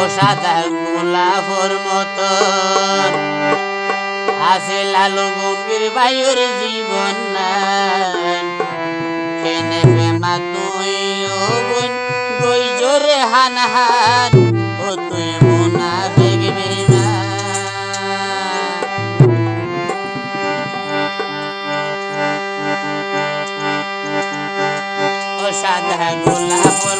ও সাদা গোলাপর মতো। আছে লালু গম্ভীর বায়ুর জীবন কেনে প্রেমা তুই ও বোন গই জোরে হান হান, ও তুই মোনা বেগবে না। ও সাদা গোলাপর